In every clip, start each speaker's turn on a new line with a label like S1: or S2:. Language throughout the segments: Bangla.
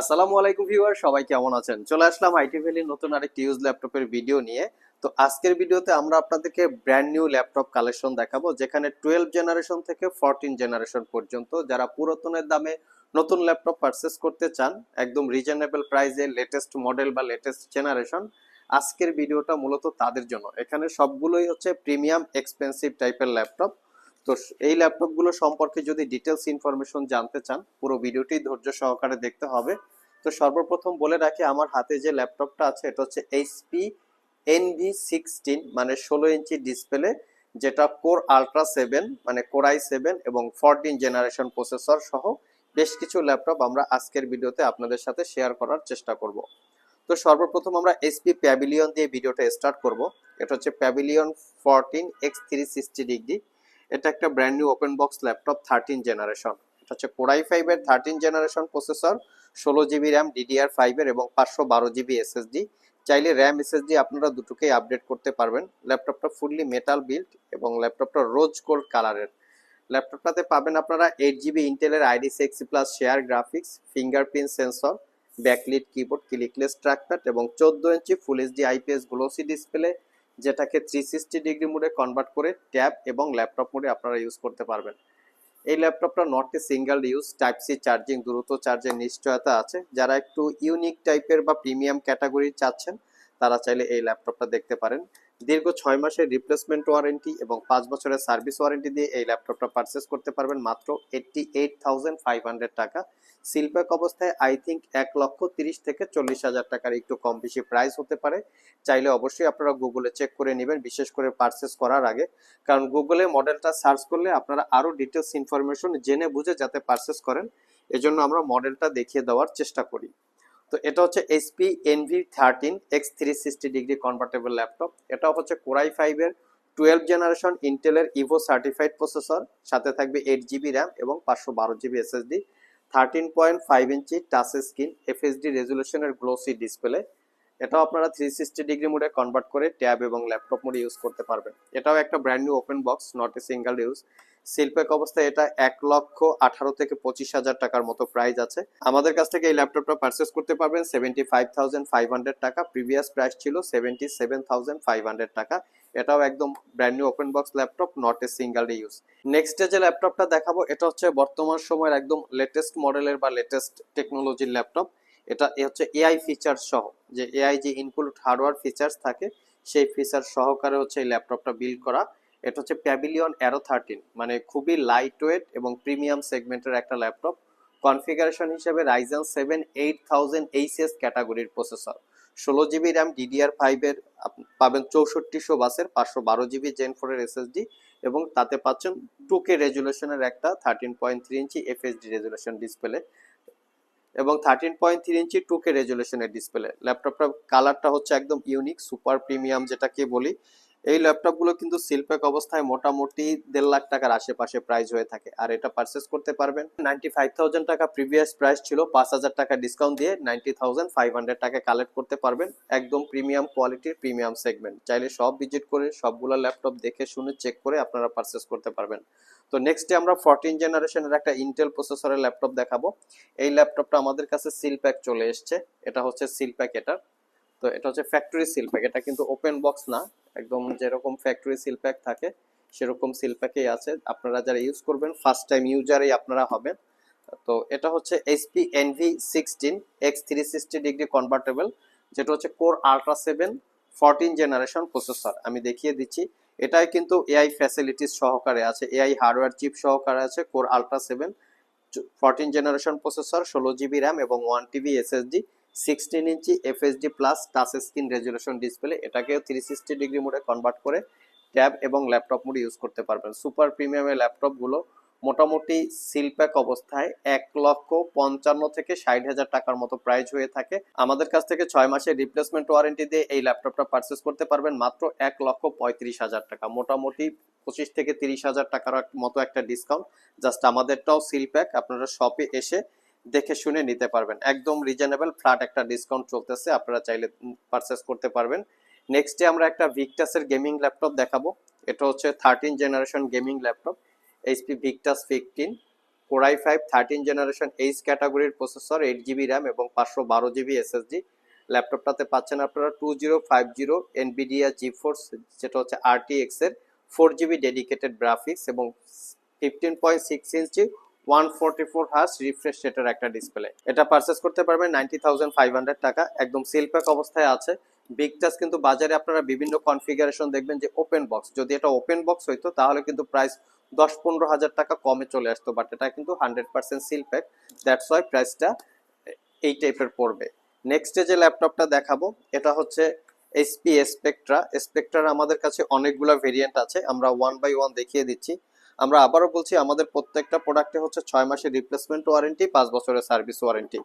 S1: আসসালামু আলাইকুম ভিউয়ার, সবাই কেমন আছেন? চলে আসলাম আইটি ভ্যালির নতুন আরেকটি ইউজ ল্যাপটপের ভিডিও নিয়ে। তো আজকের ভিডিওতে আমরা আপনাদেরকে ব্র্যান্ড নিউ ল্যাপটপ কালেকশন দেখাবো, যেখানে টুয়েলভ জেনারেশন থেকে ফোরটিন জেনারেশন পর্যন্ত যারা পুরাতনের দামে নতুন ল্যাপটপ পারচেস করতে চান, একদম রিজনেবল প্রাইসে লেটেস্ট মডেল বা লেটেস্ট জেনারেশন আজকের ভিডিওটা মূলত তাদের জন্য। এখানে সবগুলোই হচ্ছে প্রিমিয়াম এক্সপেন্সিভ টাইপের ল্যাপটপ তো এই ল্যাপটপগুলো সম্পর্কে যদি ডিটেলস ইনফরমেশন জানতে চান, পুরো ভিডিওটি ধৈর্য সহকারে দেখতে হবে। তো সর্বপ্রথম বলে রাখি, আমার হাতে যে ল্যাপটপটা আছে, এটা হচ্ছে এইচপি এনভি সিক্সটিন মানে ষোলো ইঞ্চি ডিসপ্লে যেটা কোর আলট্রা সেভেন মানে কোরাই সেভেন এবং ফোরটিন জেনারেশন প্রসেসর সহ বেশ কিছু ল্যাপটপ আমরা আজকের ভিডিওতে আপনাদের সাথে শেয়ার করার চেষ্টা করব। তো সর্বপ্রথম আমরা এসপি প্যাভিলিয়ন দিয়ে ভিডিওটা স্টার্ট করব। এটা হচ্ছে Pavilion fourteen X three sixty degree এটা একটা brand new open box laptop thirteen generation এটা হচ্ছে কোরাই ফাইভের থার্টিন জেনারেশন প্রসেসর ষোলো জিবি র্যাম ডিডিআর ফাইভের এবং পাঁচশো বারো জিবি এসএসডি চাইলে র্যাম এসএসডি আপনারা দুটোকেই আপডেট করতে পারবেন। ল্যাপটপটা ফুললি মেটাল বিল্ড এবং ল্যাপটপটা রোজ গোল্ড কালারের ল্যাপটপটাতে পাবেন আপনারা এইট জিবি ইন্টেলের ID six plus share graphics fingerprint sensor backlit keyboard clickless trackpad এবং চোদ্দ ইঞ্চি full HD IPS glossy display যেটাকে থ্রি সিক্সটি ডিগ্রি মোডে কনভার্ট করে ট্যাব এবং ল্যাপটপ মোডে আপনারা ইউজ করতে পারবেন। এই ল্যাপটপটা not single use type C charging দ্রুত চার্জের নিশ্চয়তা আছে। যারা একটু ইউনিক টাইপের বা প্রিমিয়াম ক্যাটাগরি চাচ্ছেন, তারা চাইলে এই ল্যাপটপটা দেখতে পারেন। দীর্ঘ ছয় মাসের রিপ্লেসমেন্ট ওয়ারেন্টি এবং পাঁচ বছরের সার্ভিস ওয়ারেন্টি দিয়ে এই ল্যাপটপটা পারচেস করতে পারবেন মাত্র eighty eight thousand five hundred টাকা সিলপ্যাক অবস্থায় আই থিঙ্ক এক লক্ষ তিরিশ থেকে চল্লিশ হাজার টাকার একটু কম বেশি প্রাইস হতে পারে। চাইলে অবশ্যই আপনারা গুগলে চেক করে নেবেন, বিশেষ করে পারচেস করার আগে। কারণ গুগলে মডেলটা সার্চ করলে আপনারা আরও ডিটেলস ইনফরমেশন জেনে বুঝে যাতে পারচেস করেন। এজন্য আমরা মডেলটা দেখিয়ে দেওয়ার চেষ্টা করি। তো এটা হচ্ছে HP Envy thirteen X three sixty degree convertible laptop এটা হচ্ছে কোরাই ফাইভের টুয়েলভ জেনারেশন ইন্টেলের ইভো সার্টিফাইড প্রসেসর সাথে থাকবে এইট জিবি র্যাম এবং পাঁচশো বারো GB SSD thirteen point five ইঞ্চি টাচ স্ক্রিন এফএসডি রেজুলেশনের গ্লোসি ডিসপ্লে এটাও আপনারা থ্রি সিক্সটি ডিগ্রি মোডে কনভার্ট করে ট্যাব এবং ল্যাপটপ মোডে ইউজ করতে পারবেন। এটাও একটা brand new open box not a single use seal pack অবস্থায় এটা এক লক্ষ আঠারো থেকে পঁচিশ হাজার টাকার মতো প্রাইস আছে। আমাদের কাছ থেকে এই ল্যাপটপটা পারচেস করতে পারবেন। Seventy five thousand five hundred টাকা। প্রিভিয়াস প্রাইস ছিল seventy seven thousand five hundred টাকা। এটাও একদম brand new open box laptop not a single use next যে ল্যাপটপটা দেখাবো, এটা হচ্ছে বর্তমান সময়ের একদম লেটেস্ট মডেলের বা লেটেস্ট টেকনোলজির ল্যাপটপ এটা হচ্ছে এআই ফিচার সহ। যে এআই যে ইনক্লুড হার্ডওয়্যার ফিচার্স থাকে, সেই ফিচার সহকারে হচ্ছে এই ল্যাপটপটা বিল্ড করা। এটা হচ্ছে প্যাভিলিয়ন অ্যারো থার্টিন মানে খুবই লাইট ওয়েট এবং প্রিমিয়াম সেগমেন্টের একটা ল্যাপটপ কনফিগারেশন হিসেবে Ryzen seven eight thousand HS ক্যাটাগরির প্রসেসর ষোলো জিবি র্যাম ডিডিআর ফাইভের পাবেন চৌষট্টিশো বাসের, পাঁচশো বারো জিবি জেন ফোরের এসএসডি এবং তাতে পাচ্ছেন টু কে রেজুলেশনের একটা thirteen point three inch FSD resolution display এবং thirteen point three inch two K রেজুলেশনের display ল্যাপটপটার কালারটা হচ্ছে একদম ইউনিক সুপার প্রিমিয়াম যেটাকে বলি এই ল্যাপটপগুলো কিন্তু সিলপ্যাক অবস্থায় মোটামুটি দেড় লাখ টাকার আশেপাশে প্রাইস হয়ে থাকে। আর এটা পারচেস করতে পারবেন। নাইনটি ফাইভ থাউজেন্ড টাকা প্রিভিয়াস প্রাইস ছিল, পাঁচ হাজার টাকা ডিসকাউন্ট দিয়ে নাইনটি থাউজেন্ড ফাইভ হান্ড্রেড টাকা কালেক্ট করতে পারবেন। একদম প্রিমিয়াম কোয়ালিটির প্রিমিয়াম সেগমেন্ট চাইলে সব ভিজিট করে, সবগুলো ল্যাপটপ দেখে শুনে চেক করে আপনারা পারচেস করতে পারবেন। তো নেক্সট ডে আমরা ফোরটিন জেনারেশনের একটা ইন্টেল প্রসেসরের ল্যাপটপ দেখাবো। এই ল্যাপটপটা আমাদের কাছে সিল প্যাক চলে এসছে। এটা হচ্ছে সিল প্যাক এটা তো এটা হচ্ছে ফ্যাক্টরি সিল প্যাক এটা কিন্তু ওপেন বক্স না, একদম যেরকম ফ্যাক্টরি সিল প্যাক থাকে, সেরকম সিল প্যাকেই আছে। আপনারা যারা ইউজ করবেন ফার্স্ট টাইম ইউজারই আপনারা হবেন। তো এটা হচ্ছে HP Envy sixteen X three sixty degree convertible যেটা হচ্ছে Core Ultra seven fourteen generation processor আমি দেখিয়ে দিচ্ছি। এটাই কিন্তু এআই ফ্যাসিলিটিস সহকারে আছে এআই হার্ডওয়্যার চিপ সহকারে আছে Core Ultra seven fourteen generation processor ষোলো জিবি র্যাম এবং ওয়ান টিবি এসএসডি সিক্সটিন ইঞ্চি FSD plus touch screen resolution display এটাকেও থ্রি সিক্সটি ডিগ্রি মোডে কনভার্ট করে ট্যাব এবং ল্যাপটপ মোডে ইউজ করতে পারবেন। সুপার প্রিমিয়ামের ল্যাপটপগুলো মোটামুটি সিলপ্যাক অবস্থায় এক লক্ষ পঞ্চান্ন থেকে ষাট হাজার টাকার মতো প্রাইস হয়ে থাকে। আমাদের কাছ থেকে ছয় মাসের রিপ্লেসমেন্ট ওয়ারেন্টি দিয়ে এই ল্যাপটপটা পারচেস করতে পারবেন মাত্র এক লক্ষ পঁয়ত্রিশ হাজার টাকা। মোটামুটি পঁচিশ থেকে তিরিশ হাজার টাকার মতো একটা ডিসকাউন্ট জাস্ট আমাদেরটাও সিলপ্যাক আপনারা শপে এসে দেখে শুনে নিতে পারবেন। একদম রিজনেবল ফ্ল্যাট একটা ডিসকাউন্ট চলতেছে, আপনারা চাইলে পারচেস করতে পারবেন। নেক্সট ডে আমরা একটা ভিক্টাসের গেমিং ল্যাপটপ দেখাবো। এটা হচ্ছে thirteen generation gaming laptop HP Victus fifteen Core i five thirteen generation H ক্যাটাগরির প্রসেসর এইট জিবি র্যাম এবং পাঁচশো বারো জিবি এসএসডি ল্যাপটপটাতে পাচ্ছেন আপনারা two zero five zero Nvidia GeForce যেটা হচ্ছে আরটিএক্স এর ফোর জিবি ডেডিকেটেড গ্রাফিক্স এবং ফিফটিন পয়েন্ট সিক্স ইঞ্চি one forty four hertz refresh রেটের একটা ডিসপ্লে এটা পারচেস করতে পারবেন নাইনটি থাউজেন্ড ফাইভ হান্ড্রেড টাকা। একদম সিল প্যাক অবস্থায় আছে। বিগ টাচ কিন্তু বাজারে আপনারা বিভিন্ন কনফিগারেশন দেখবেন যে ওপেন বক্স যদি এটা ওপেন বক্স হইতো, তাহলে কিন্তু প্রাইস দশ পনেরো হাজার টাকা কমে চলে আসতো। বাট এটা কিন্তু hundred percent seal pack that's why প্রাইসটা এই টাইপের পড়বে। নেক্সটে যে ল্যাপটপটা দেখাবো, এটা হচ্ছে এইচপি স্পেকট্রা স্পেকট্রার আমাদের কাছে অনেকগুলো ভেরিয়েন্ট আছে। আমরা ওয়ান বাই ওয়ান দেখিয়ে দিচ্ছি। আমরা আবারও বলছি, আমাদের প্রত্যেকটা প্রোডাক্টে হচ্ছে ছয় মাসের রিপ্লেসমেন্ট ওয়ারেন্টি পাঁচ বছরের সার্ভিস ওয়ারেন্টি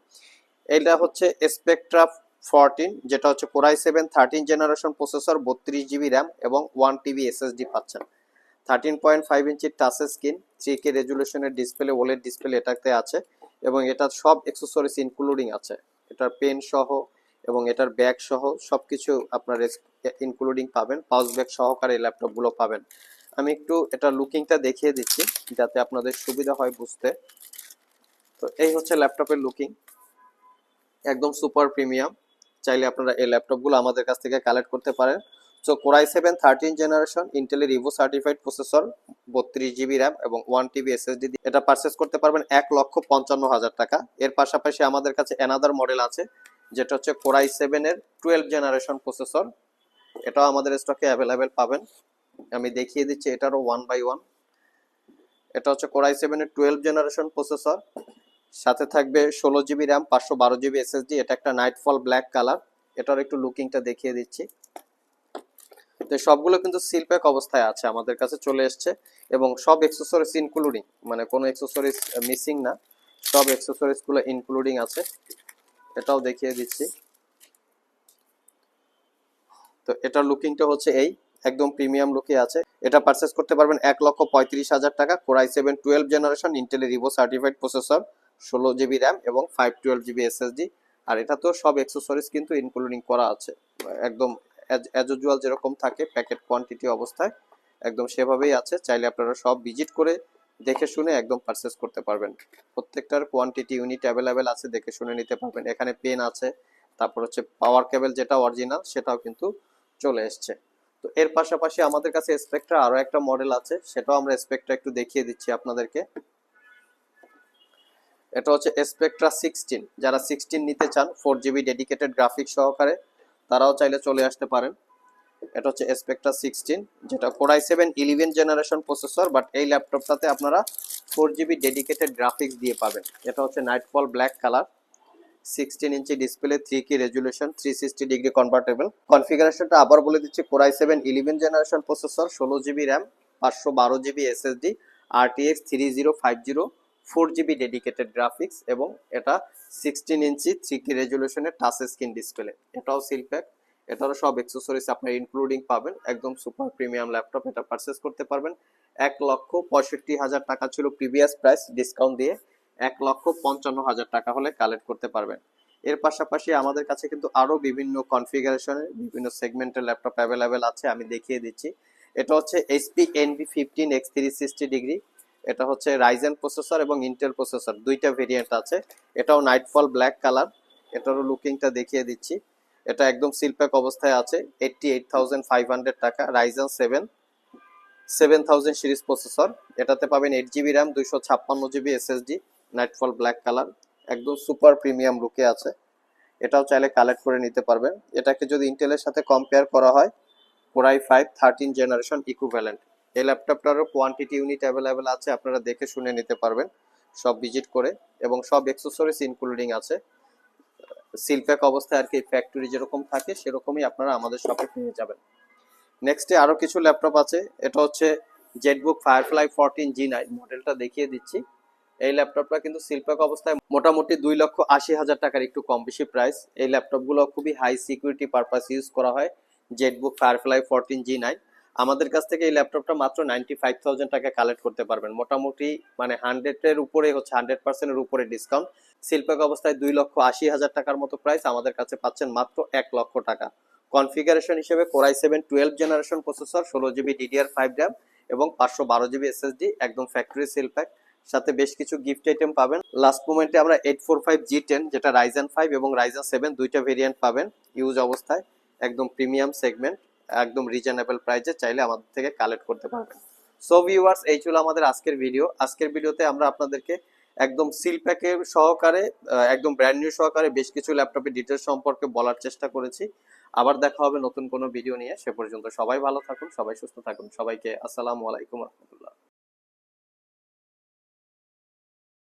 S1: এটা হচ্ছে স্পেকট্রা ফোরটিন যেটা হচ্ছে core i seven thirteen generation processor বত্রিশ জিবি র্যাম এবং ওয়ান টিবি এসএসডি পাচ্ছেন। থার্টিন পয়েন্ট ফাইভ ইঞ্চির টাচ স্ক্রিন থ্রি কে রেজুলেশনের ডিসপ্লে ওলের ডিসপ্লে এটাতে আছে এবং এটা সব এক্সেসরিজ ইনক্লুডিং আছে। এটার পেন সহ এবং এটার ব্যাগ সহ সবকিছু আপনার ইনক্লুডিং পাবেন। পাউচ ব্যাগ সহকারে ল্যাপটপগুলো পাবেন। আমি একটু এটা লুকিংটা দেখিয়ে দিচ্ছি, যাতে আপনাদের সুবিধা হয় বুঝতে। তো এই হচ্ছে ল্যাপটপের লুকিং একদম সুপার প্রিমিয়াম চাইলে আপনারা এই ল্যাপটপগুলো আমাদের কাছ থেকে কালেক্ট করতে পারেন। So core i seven thirteen generation ইন্টেলের ইভো সার্টিফাইড প্রসেসর বত্রিশ জিবি র্যাম এবং ওয়ান টিবি এসএসডি এটা পারচেস করতে পারবেন এক লক্ষ পঞ্চান্ন হাজার টাকা। এর পাশাপাশি আমাদের কাছে অ্যানাদার মডেল আছে, যেটা হচ্ছে কোরাই সেভেনের টুয়েলভ জেনারেশন প্রসেসর এটাও আমাদের স্টকে অ্যাভেলেবেল পাবেন। আমি দেখিয়ে দিচ্ছি, এটারও ওয়ান বাই ওয়ান এটা হচ্ছে কোরাই সেভেনের টুয়েলভ জেনারেশন প্রসেসর সাথে থাকবে ষোলো জিবি র্যাম পাঁচশো বারো জিবি এসএসডি এটা একটা নাইটফল ব্ল্যাক কালার এটার একটু লুকিংটা দেখিয়ে দিচ্ছি। তো সবগুলো কিন্তু সিল প্যাক অবস্থায় আছে, আমাদের কাছে চলে এসছে। এবং সব এক্সেসরিজ ইনক্লুডিং মানে কোনো এক্সেসরিজ মিসিং না, সব এক্সেসরিজগুলো ইনক্লুডিং আছে। এটাও দেখিয়ে দিচ্ছি। তো এটার লুকিংটা হচ্ছে এই। একদম প্রিমিয়াম লুকে আছে। এটা পারচেস করতে পারবেন এক লক্ষ পঁয়ত্রিশ হাজার টাকা। কোরাই সেভেন টুয়েলভ জেনারেশন ইন্টেলের রিভো সার্টিফাইড প্রসেসর ষোলো জিবি র্যাম এবং ফাইভ টুয়েলভ জিবি এসএসডি আর এটা তো সব এক্সেসরিজ কিন্তু ইনক্লুডিং করা আছে। একদম অ্যাজ ইউজুয়াল যেরকম থাকে প্যাকেট কোয়ান্টিটি অবস্থায়, একদম সেভাবেই আছে। চাইলে আপনারা সব ভিজিট করে দেখে শুনে একদম পারচেস করতে পারবেন। প্রত্যেকটার কোয়ান্টিটি ইউনিট অ্যাভেলেবেল আছে, দেখে শুনে নিতে পারবেন। এখানে পেন আছে, তারপর হচ্ছে পাওয়ার কেবল যেটা অরিজিনাল সেটাও কিন্তু চলে এসছে। তো এর পাশাপাশি আমাদের কাছে স্পেকট্রা আরও একটা মডেল আছে, সেটাও আমরা স্পেকট্রা একটু দেখিয়ে দিচ্ছি আপনাদেরকে। এটা হচ্ছে স্পেকট্রা সিক্সটিন যারা সিক্সটিন নিতে চান ফোর জিবি ডেডিকেটেড গ্রাফিক্স সহকারে, তারাও চাইলে চলে আসতে পারেন। এটা হচ্ছে স্পেকট্রা সিক্সটিন যেটা core i seven eleven generation processor but এই ল্যাপটপটাতে আপনারা ফোর জিবি ডেডিকেটেড গ্রাফিক্স দিয়ে পাবেন। এটা হচ্ছে nightfall black colour sixteen inch display three K resolution three sixty degree convertible কনফিগারেশনটা আবার বলে দিচ্ছি core i seven eleven generation processor ষোলো জিবি র্যাম পাঁচশো বারো GB SSD RTX three zero five zero four GB dedicated graphics এবং এটা সিক্সটিন ইঞ্চি থ্রি কি রেজুলেশনের টাচ স্ক্রিন ডিসপ্লে এটাও সিল প্যাক এটারও সব এক্সেসরিজ আপনার ইনক্লুডিং পাবেন। একদম সুপার প্রিমিয়াম ল্যাপটপ এটা পারচেস করতে পারবেন। এক লক্ষ পঁয়ষট্টি হাজার টাকা ছিল প্রিভিয়াস প্রাইস ডিসকাউন্ট দিয়ে। এক লক্ষ পঞ্চান্ন হাজার টাকা হলে কালেক্ট করতে পারবেন। এর পাশাপাশি আমাদের কাছে কিন্তু আরও বিভিন্ন কনফিগারেশনের বিভিন্ন সেগমেন্টের ল্যাপটপ অ্যাভেলেবেল আছে, আমি দেখিয়ে দিচ্ছি। এটা হচ্ছে HP Envy fifteen x three sixty degree এটা হচ্ছে রাইজেন প্রসেসর এবং ইন্টেল প্রসেসর দুইটা ভেরিয়েন্ট আছে। এটাও নাইটফল ব্ল্যাক কালার এটারও লুকিংটা দেখিয়ে দিচ্ছি। এটা একদম সিলপ্যাক অবস্থায় আছে eighty eight thousand five hundred টাকা Ryzen seven seven thousand series processor এটাতে পাবেন এইট জিবি র্যাম দুইশো ছাপ্পান্ন GB SSD nightfall black colour একদম সুপার প্রিমিয়াম লুকে আছে। এটাও চাইলে কালেক্ট করে নিতে পারবেন। এটাকে যদি ইন্টেলের সাথে কম্পেয়ার করা হয় core i five thirteen generation equivalent এই ল্যাপটপটারও কোয়ান্টিটি ইউনিট অ্যাভেলেবেল আছে, আপনারা দেখে শুনে নিতে পারবেন। সব ভিজিট করে এবং সব এক্সেসরিজ ইনক্লুডিং আছে। সিলপ্যাক অবস্থায় আর কি ফ্যাক্টরি যেরকম থাকে, সেরকমই আপনারা আমাদের শপে পেয়ে যাবেন। নেক্সটে আরও কিছু ল্যাপটপ আছে। এটা হচ্ছে ZBook Firefly fourteen G nine মডেলটা দেখিয়ে দিচ্ছি। এই ল্যাপটপটা কিন্তু শিল্পক অবস্থায় মোটামুটি দুই লক্ষ আশি হাজার টাকার একটু কম বেশি প্রাইস এই ল্যাপটপগুলো খুবই হাই সিকিউরিটি পারপাস ইউজ করা হয়। ZBook Firefly fourteen G nine আমাদের কাছ থেকে এই ল্যাপটপটা মাত্র নাইনটি ফাইভ থাউজেন্ড টাকা কালেক্ট করতে পারবেন। মোটামুটি মানে হান্ড্রেডের উপরে হচ্ছে হান্ড্রেড পার্সেন্টের উপরে ডিসকাউন্ট শিল্পক অবস্থায় দুই লক্ষ আশি হাজার টাকার মতো প্রাইস আমাদের কাছে পাচ্ছেন মাত্র এক লক্ষ টাকা। কনফিগারেশন হিসেবে core i seven twelve generation processor ষোলো জিবি ডিডিআর ফাইভ র্যাম এবং পাঁচশো বারো জিবি এসএসডি একদম ফ্যাক্টরি সিল প্যাক সাথে বেশ কিছু গিফট আইটেম পাবেন। লাস্ট মোমেন্টে আমরা eight four five G ten যেটা রাইজেন ফাইভ এবং রাইজেন সেভেন দুইটা ভেরিয়েন্ট পাবেন ইউজ অবস্থায়, একদম প্রিমিয়াম সেগমেন্ট একদম রিজনেবল প্রাইসে চাইলে আমাদের থেকে কালেক্ট করতে পারবেন। সো ভিউয়ার্স এই ছিল আমাদের আজকের ভিডিও আজকের ভিডিওতে আমরা আপনাদেরকে একদম সিল প্যাকের সহকারে একদম ব্র্যান্ড নিউ সহকারে বেশ কিছু ল্যাপটপের ডিটেলস সম্পর্কে বলার চেষ্টা করেছি। আবার দেখা হবে নতুন কোনো ভিডিও নিয়ে। সে পর্যন্ত সবাই ভালো থাকুন, সবাই সুস্থ থাকুন। সবাইকে আসসালামু আলাইকুম রহমতুল্লাহ।